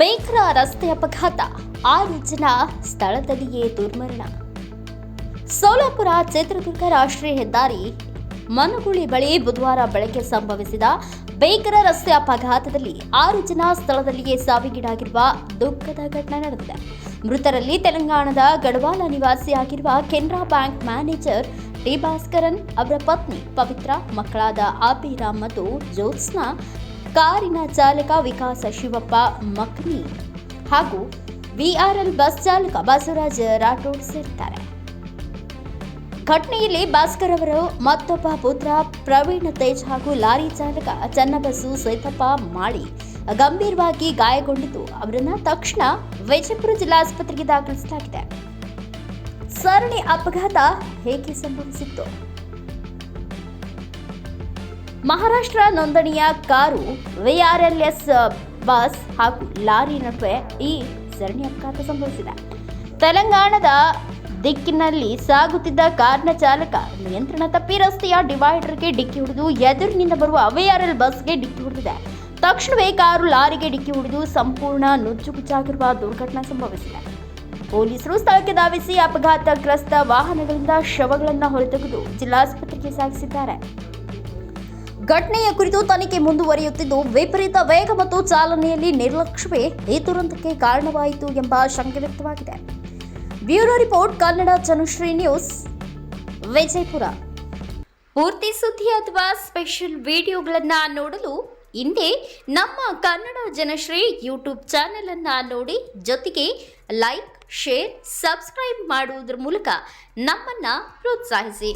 ಬೇಕ್ರ ರಸ್ತೆ ಅಪಘಾತ. ಆರು ಜನ ಸ್ಥಳದಲ್ಲಿಯೇ ದುರ್ಮರಣ. ಸೋಲಾಪುರ ಚಿತ್ರದುರ್ಗ ರಾಷ್ಟ್ರೀಯ ಹೆದ್ದಾರಿ ಮನಗುಳಿ ಬಳಿ ಬುಧವಾರ ಬೆಳಗ್ಗೆ ಸಂಭವಿಸಿದ ಬೇಕರ ರಸ್ತೆ ಅಪಘಾತದಲ್ಲಿ ಆರು ಜನ ಸ್ಥಳದಲ್ಲಿಯೇ ಸಾವಿಗೀಡಾಗಿರುವ ದುಃಖದ ಘಟನೆ ನಡೆದಿದೆ. ಮೃತರಲ್ಲಿ ತೆಲಂಗಾಣದ Gadwal ನಿವಾಸಿಯಾಗಿರುವ Canara bank manager D Bhaskaran ಅವರ ಪತ್ನಿ ಪವಿತ್ರ, ಮಕ್ಕಳಾದ ಆಬಿರಾಮ್ ಮತ್ತು ಜ್ಯೋತ್ಸ್ನಾ ಕಾರಿನ ಚಾಲಕ ವಿಕಾಸ ಶಿವಪ್ಪ, ಮಕ್ನಿ ಹಾಗೂ ವಿಆರ್ಎಲ್ ಬಸ್ ಚಾಲಕ ಬಸವರಾಜ ರಾಠೋಡ್ ಸೇರಿದ್ದಾರೆ. ಘಟನೆಯಲ್ಲಿ ಭಾಸ್ಕರ್ ಅವರು ಮತ್ತೊಬ್ಬ ಪುತ್ರ ಪ್ರವೀಣ್ ತೇಜ್ ಹಾಗೂ ಲಾರಿ ಚಾಲಕ ಚನ್ನಬಸು ಸ್ವೇತಪ್ಪ ಮಾಳಿ ಗಂಭೀರವಾಗಿ ಗಾಯಗೊಂಡಿದ್ದು, ಅವರನ್ನ ತಕ್ಷಣ ವಿಜಯಪುರ ಜಿಲ್ಲಾಸ್ಪತ್ರೆಗೆ ದಾಖಲಿಸಲಾಗಿದೆ. ಸರಣಿ ಅಪಘಾತ ಹೇಗೆ ಸಂಭವಿಸಿತ್ತು? ಮಹಾರಾಷ್ಟ್ರ ನೋಂದಣಿಯ ಕಾರು ವಿಆರ್ಎಲ್ಎಸ್ ಬಸ್ ಹಾಗೂ ಲಾರಿ ನಡುವೆ ಈ ಸರಣಿ ಅಪಘಾತ ಸಂಭವಿಸಿದೆ. ತೆಲಂಗಾಣದ ದಿಕ್ಕಿನಲ್ಲಿ ಸಾಗುತ್ತಿದ್ದ ಕಾರ್ನ ಚಾಲಕ ನಿಯಂತ್ರಣ ತಪ್ಪಿ ರಸ್ತೆಯ ಡಿವೈಡರ್ಗೆ ಡಿಕ್ಕಿ ಹೊಡೆದು ಎದುರಿನಿಂದ ಬರುವ ವಿಆರ್ಎಲ್ ಬಸ್ಗೆ ಡಿಕ್ಕಿ ಹೊಡೆದಿದೆ. ತಕ್ಷಣವೇ ಕಾರು ಲಾರಿಗೆ ಡಿಕ್ಕಿ ಹೊಡೆದು ಸಂಪೂರ್ಣ ನುಚ್ಚುಕುಚ್ಚಾಗಿರುವ ದುರ್ಘಟನೆ ಸಂಭವಿಸಿದೆ. ಪೊಲೀಸರು ಸ್ಥಳಕ್ಕೆ ಧಾವಿಸಿ ಅಪಘಾತಗ್ರಸ್ತ ವಾಹನಗಳಿಂದ ಶವಗಳನ್ನು ಹೊರತೆಗೆದು ಜಿಲ್ಲಾಸ್ಪತ್ರೆಗೆ ಸಾಗಿಸಿದ್ದಾರೆ ಘಟನೆಯ ಕುರಿತು ತನಿಖೆ ಮುಂದುವರಿಯುತ್ತಿದ್ದು, ವಿಪರೀತ ವೇಗ ಮತ್ತು ಚಾಲನೆಯಲ್ಲಿ ನಿರ್ಲಕ್ಷ್ಯವೇ ಈ ದುರಂತಕ್ಕೆ ಕಾರಣವಾಯಿತು ಎಂಬ ಶಂಕೆ ವ್ಯಕ್ತವಾಗಿದೆ. Bureau report, Kannada Janashree news, Vijayapura. ಪೂರ್ತಿ ಸುದ್ದಿ ಅಥವಾ ಸ್ಪೆಷಲ್ ವಿಡಿಯೋಗಳನ್ನು ನೋಡಲು ಹಿಂದೆ ನಮ್ಮ ಕನ್ನಡ ಜನಶ್ರೀ ಯೂಟ್ಯೂಬ್ ಚಾನೆಲ್ ಅನ್ನ ನೋಡಿ, ಜೊತೆಗೆ ಲೈಕ್, ಶೇರ್, ಸಬ್ಸ್ಕ್ರೈಬ್ ಮಾಡುವುದರ ಮೂಲಕ ನಮ್ಮನ್ನ ಪ್ರೋತ್ಸಾಹಿಸಿ.